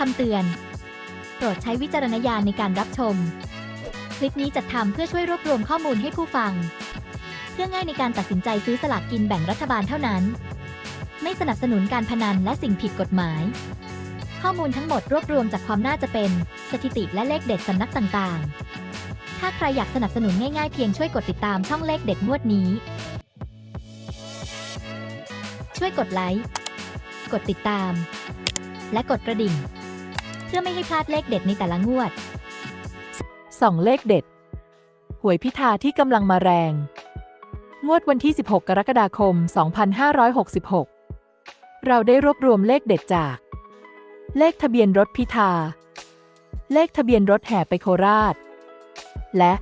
คำเตือน โปรดใช้วิจารณญาณในการรับชม คลิปนี้จัดทำเพื่อช่วยรวบรวมข้อมูลให้ผู้ฟัง เพื่อง่ายในการตัดสินใจซื้อสลากกินแบ่งรัฐบาลเท่านั้น ไม่สนับสนุนการพนันและสิ่งผิดกฎหมาย ข้อมูลทั้งหมดรวบรวมจากความน่าจะเป็น สถิติและเลขเด็ดสำนักต่างๆ ถ้าใครอยากสนับสนุนง่ายๆเพียงช่วยกดติดตามช่องเลขเด็ดงวดนี้ ช่วยกดไลค์ กดติดตาม และกดกระดิ่ง เพื่อไม่ให้พลาดเลขเด็ดในแต่ละงวดสองเลขเด็ด หวยพิธาที่กำลังมาแรง งวดวันที่ 16 กรกฎาคม 2566 เราได้รวบรวมเลขเด็ดจาก เลขทะเบียนรถพิธา เลขทะเบียนรถแห่ไปโคราช และ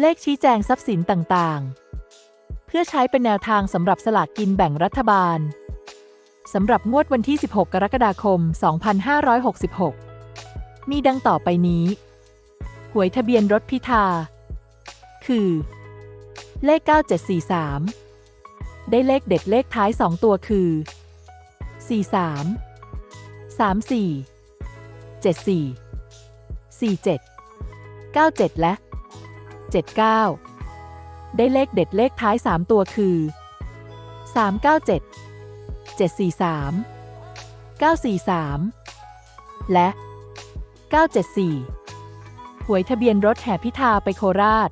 เลขชี้แจงทรัพย์สินต่างๆ เพื่อใช้เป็นแนวทางสำหรับสลากกินแบ่งรัฐบาล สำหรับงวดวันที่ 16 กรกฎาคม 2566 มีดังต่อไปนี้ หวยทะเบียนรถพิธา คือ เลข 9743 ได้เลขเด็ดเลขท้าย 2 ตัวคือ 43 34 74 47 97 และ 79 ได้เลขเด็ดเลขท้าย 3 ตัวคือ 397 743 943 และ 974 หวยทะเบียนรถแห่พิธาไปโคราช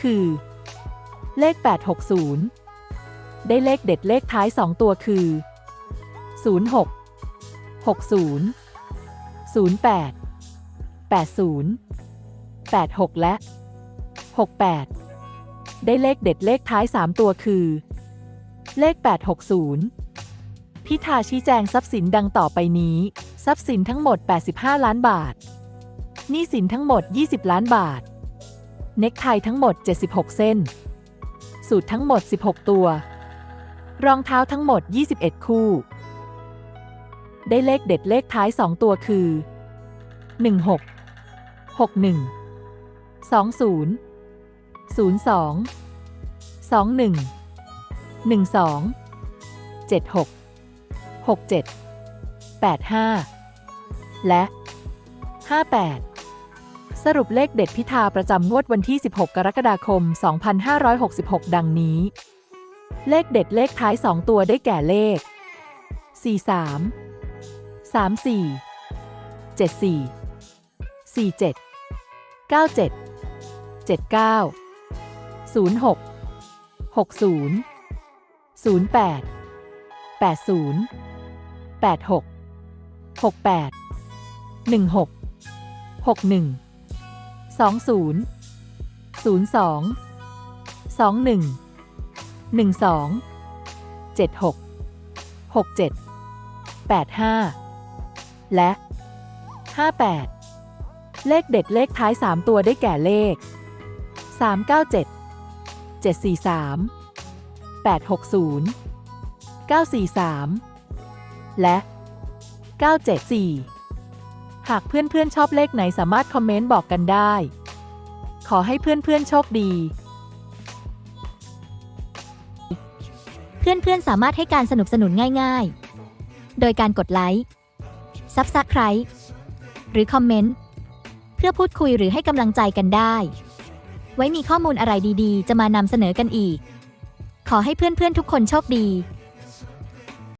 คือ เลข 860 ได้เลขเด็ดเลขท้าย 2 ตัวคือ 06 60 08 80 86 และ 68 ได้เลขเด็ดเลขท้าย 3 ตัวคือ เลข 860 พิธาชี้แจงทรัพย์สินดังต่อไปนี้ ทรัพย์สินทั้งหมด 85 ล้านบาท หนี้สินทั้งหมด 20 ล้านบาท เน็กไททั้งหมด 76 เส้น สูตรทั้งหมด 16 ตัว รองเท้าทั้งหมด 21 คู่ ได้เลขเด็ดเลขท้าย 2 ตัวคือ 16 61 20 02 21 12 76 67 85 และ 58 สรุปเลขเด็ดพิธาประจำงวดวันที่ 16 กรกฎาคม 2566 ดังนี้ เลขเด็ดเลขท้าย 2 ตัวได้แก่เลข 43 34 74 47 97 79 06 60 08 80 86 68 16 61 20 02 21 12 76 67 85 และ 58 เลขเด็ดเลขท้าย 3 ตัวได้แก่เลข 397 743 860 943 และ 974 หากเพื่อนๆชอบเลขไหนสามารถคอมเมนต์บอกกันได้ ขอให้เพื่อนๆโชคดี เพื่อนๆสามารถให้การสนับสนุนง่ายๆ โดยการกดไลค์ซับสไคร b e หรือคอมเมนต์ เพื่อพูดคุยหรือให้กำลังใจกันได้ ไว้มีข้อมูลอะไรดีๆ จะมานำเสนอกันอีก ขอให้เพื่อนๆทุกคนโชคดี